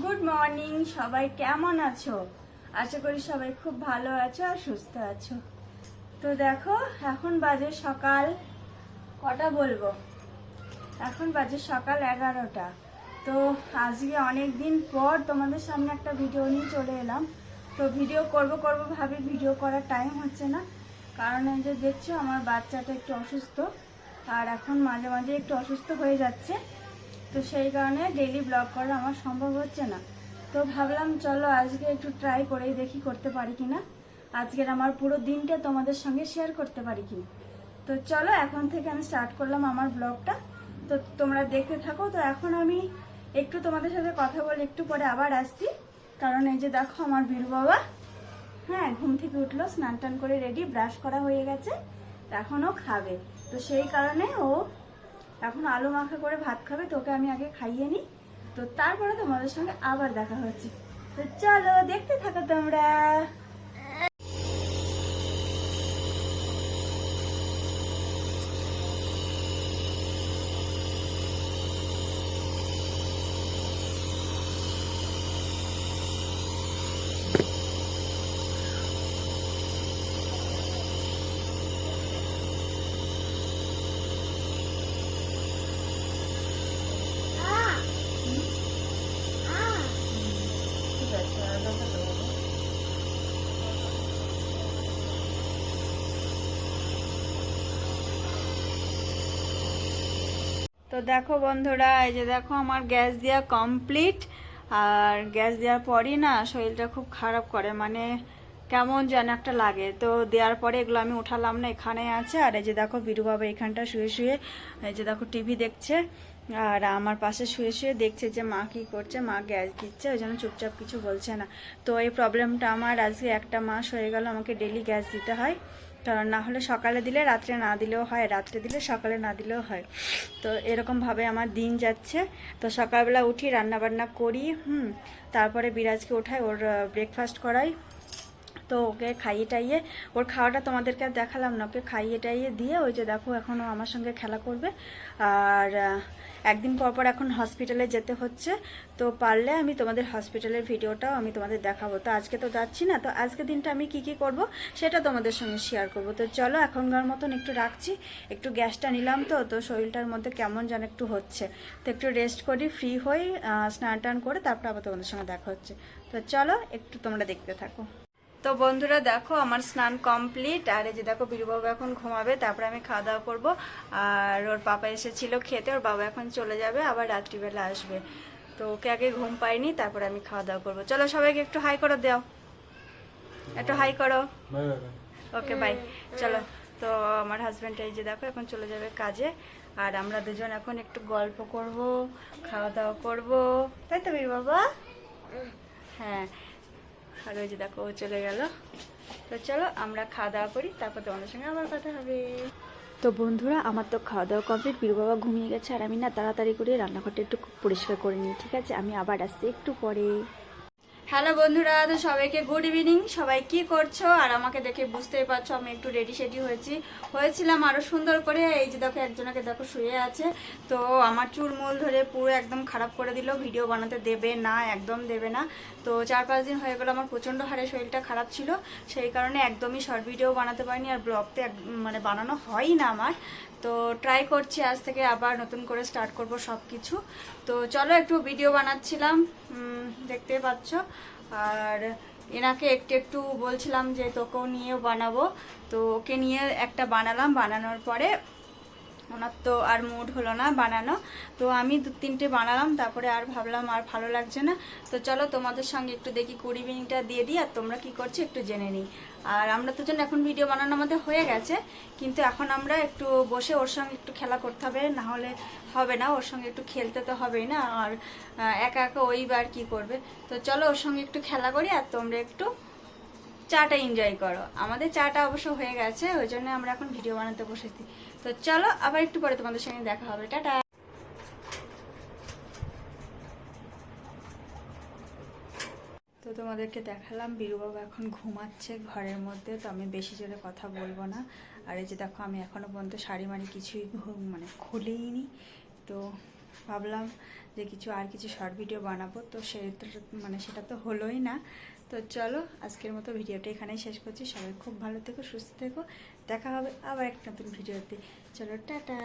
Good morning সবাই কেমন আছো? আশা করি সবাই খুব ভালো আছো আর সুস্থ আছো। তো দেখো, এখন বাজে সকাল কটা বলব? এখন বাজে সকাল এগারোটা। তো আজকে অনেক দিন পর তোমাদের সামনে একটা ভিডিও নিয়ে চলে এলাম। তো ভিডিও করব করব ভাবি ভিডিও করার টাইম হচ্ছে না। কারণ এই যে দেখছ, আমার বাচ্চাটা একটু অসুস্থ। আর এখন মাঝে মাঝে একটু অসুস্থ হয়ে যাচ্ছে। তো সেই কারণে ডেলি ব্লগ করা আমার সম্ভব হচ্ছে না। তো ভাবলাম, চলো আজকে একটু ট্রাই করেই দেখি করতে পারি কিনা। আজকের আমার পুরো দিনটা তোমাদের সঙ্গে শেয়ার করতে পারি কিনা। তো চলো, এখন থেকে আমি স্টার্ট করলাম আমার ব্লগটা তো তোমরা দেখতে থাকো। তো এখন আমি একটু তোমাদের সাথে কথা বলে একটু পরে আবার আসছি। কারণ এই যে দেখো আমার বীর বাবা। হ্যাঁ ঘুম থেকে উঠল, স্নান টান করে রেডি ব্রাশ করা হয়ে গেছে। এখনও খাবে। তো সেই কারণে ও এখন আলু মাখা করে ভাত খাবে, তোকে আমি আগে খাইয়ে নিই। তো তারপরে তোমাদের সঙ্গে আবার দেখা হচ্ছে। তো চলো, দেখতে থাকো তোমরা ঠিক আছে আর দেখা দেবো। তো দেখো বন্ধুরা, এই যে দেখো আমার গ্যাস দেওয়া কমপ্লিট আর গ্যাস দেওয়ার পরই না শরীরটা খুব খারাপ করে মানে কেমন যেন একটা লাগে। তো দেওয়ার পরে এগুলো আমি উঠালাম না এখানে আছে। আর এই যে দেখো বিরু বাবা এখানটা শুয়ে শুয়ে, এই যে দেখো টিভি দেখছে। আর আমার পাশে শুয়ে শুয়ে দেখছে যে মা কি করছে, মা গ্যাস দিচ্ছে, ওই জন্য চুপচাপ কিছু বলছে না। তো এই প্রবলেমটা আমার, আজকে একটা মাস হয়ে গেল আমাকে ডেলি গ্যাস দিতে হয়। কারণ না হলে সকালে দিলে, রাত্রে না দিলেও হয়, রাত্রে দিলে সকালে না দিলেও হয়। তো এরকমভাবে আমার দিন যাচ্ছে। তো সকালবেলা উঠি রান্না বান্না করি, হুম, তারপরে বিরাজকে ওঠাই ওর ব্রেকফাস্ট করাই। তো ওকে খাইয়ে টাইয়ে, ওর খাওয়াটা তোমাদেরকে আর দেখালাম না, ওকে খাইয়ে টাইয়ে দিয়ে ওই যে দেখো এখনও আমার সঙ্গে খেলা করবে। আর একদিন পর পর এখন হসপিটালে যেতে হচ্ছে। তো পারলে আমি তোমাদের হসপিটালের ভিডিওটাও আমি তোমাদের দেখাবো। তো আজকে তো যাচ্ছি না, তো আজকে দিনটা আমি কি কি করব সেটা তোমাদের সঙ্গে শেয়ার করব। তো চলো এখনকার মতন একটু রাখছি, একটু গ্যাসটা নিলাম তো তো শরীরটার মধ্যে কেমন যেন একটু হচ্ছে। তো একটু রেস্ট করি ফ্রি হই স্নান টান করে তারপর আবার তোমাদের সঙ্গে দেখা হচ্ছে। তো চলো একটু তোমরা দেখতে থাকো। তো বন্ধুরা দেখো আমার স্নান কমপ্লিট। আর এই যে দেখো বীরবাবু এখন ঘুমাবে তারপরে আমি খাওয়া দাওয়া করব। আর ওর পাপা এসেছিল খেতে ওর বাবা এখন চলে যাবে আবার রাত্রিবেলা আসবে। তো ওকে আগে ঘুম পাইনি তারপরে আমি খাওয়া দাওয়া করব। চলো সবাইকে একটু হাই করে দাও। একটু হাই করো। Okay bye. চলো। তো আমার হাজব্যান্ড এই যে দেখো এখন চলে যাবে কাজে। আর আমরা দুজন এখন একটু গল্প করব খাওয়া দাওয়া করব। তাই তো বীর বাবা হ্যাঁ। আর ওই যে দেখো চলে গেল। তো চলো, আমরা খাওয়া দাওয়া করি, তারপর তোমাদের সঙ্গে আবার কথা হবে। তো বন্ধুরা, আমার তো খাওয়া দাওয়া কমপ্লিট, বীর বাবা ঘুমিয়ে গেছে, আর আমি না তাড়াতাড়ি করে রান্নাঘরটা একটু পরিষ্কার করে নিই, ঠিক আছে? আমি আবার আসছি একটু পরে। হ্যালো বন্ধুরা, তো সবাইকে গুড ইভিনিং সবাই কি করছ? আর আমাকে দেখে বুঝতেই পারছ, আমি একটু রেডি সেডি হয়েছি। হয়েছিলাম আরও সুন্দর করে, এই যে দেখো, একজনকে দেখো শুয়ে আছে। তো আমার চুল মূল ধরে পুরো একদম খারাপ করে দিল ভিডিও বানাতে দেবে না, একদম দেবে না। তো চার পাঁচ দিন হয়ে গেল, আমার প্রচণ্ড হারে শরীরটা খারাপ ছিল। সেই কারণে একদমই শর্ট ভিডিও বানাতে পারিনি, আর ব্লগ তো এক- মানে বানানো হয়ই না আমার। তো ট্রাই করছি, আজ থেকে আবার নতুন করে স্টার্ট করব সব কিছু তো চলো একটু ভিডিও বানাচ্ছিলাম। দেখতে পাচ্ছ। আর এনাকে একটু একটু বলছিলাম যে তোকেও নিয়েও বানাবো। তো ওকে নিয়ে একটা বানালাম, বানানোর পরে ওনার তো আর মুড হলো না বানানো। তো আমি দু তিনটে বানালাম, তারপরে আর ভাবলাম আর ভালো লাগছে না। তো চলো তোমাদের সঙ্গে একটু দেখি কুড়ি মিনিটটা দিয়ে দিই, আর তোমরা কি করছ একটু জেনে নিই। আর আমরা দুজন এখন ভিডিও বানানো আমাদের হয়ে গেছে, কিন্তু এখন আমরা একটু বসে ওর সঙ্গে একটু খেলা করতে হবে, না হলে হবে না, ওর সঙ্গে একটু খেলতে তো হবেই না, আর একা একা ওই বার কি করবে। তো চলো ওর সঙ্গে একটু খেলা করি, আর তোমরা একটু চাটা এনজয় করো। আমাদের চাটা অবশ্য হয়ে গেছে, ওই জন্য আমরা এখন ভিডিও বানাতে বসেছি। তো চলো, আবার একটু পরে তোমাদের সঙ্গে দেখা হবে। টাটা! তো তোমাদেরকে দেখালাম, বীরবাবু এখন ঘুমাচ্ছে ঘরের মধ্যে, তো আমি বেশি জোরে কথা বলব না। আর এই যে দেখো, আমি এখনও পর্যন্ত শাড়ি মাড়ি কিছুই মানে খুলেই নি তো ভাবলাম যে কিছু, আর কিছু শর্ট ভিডিও বানাবো। তো সেটা মানে সেটা তো হলোই না। তো চলো, আজকের মতো ভিডিওটা এখানেই শেষ করছি। সবাই খুব ভালো থেকো, সুস্থ থেকো। দেখা হবে আবার একটা নতুন ভিডিওতে। চলো, টাটা।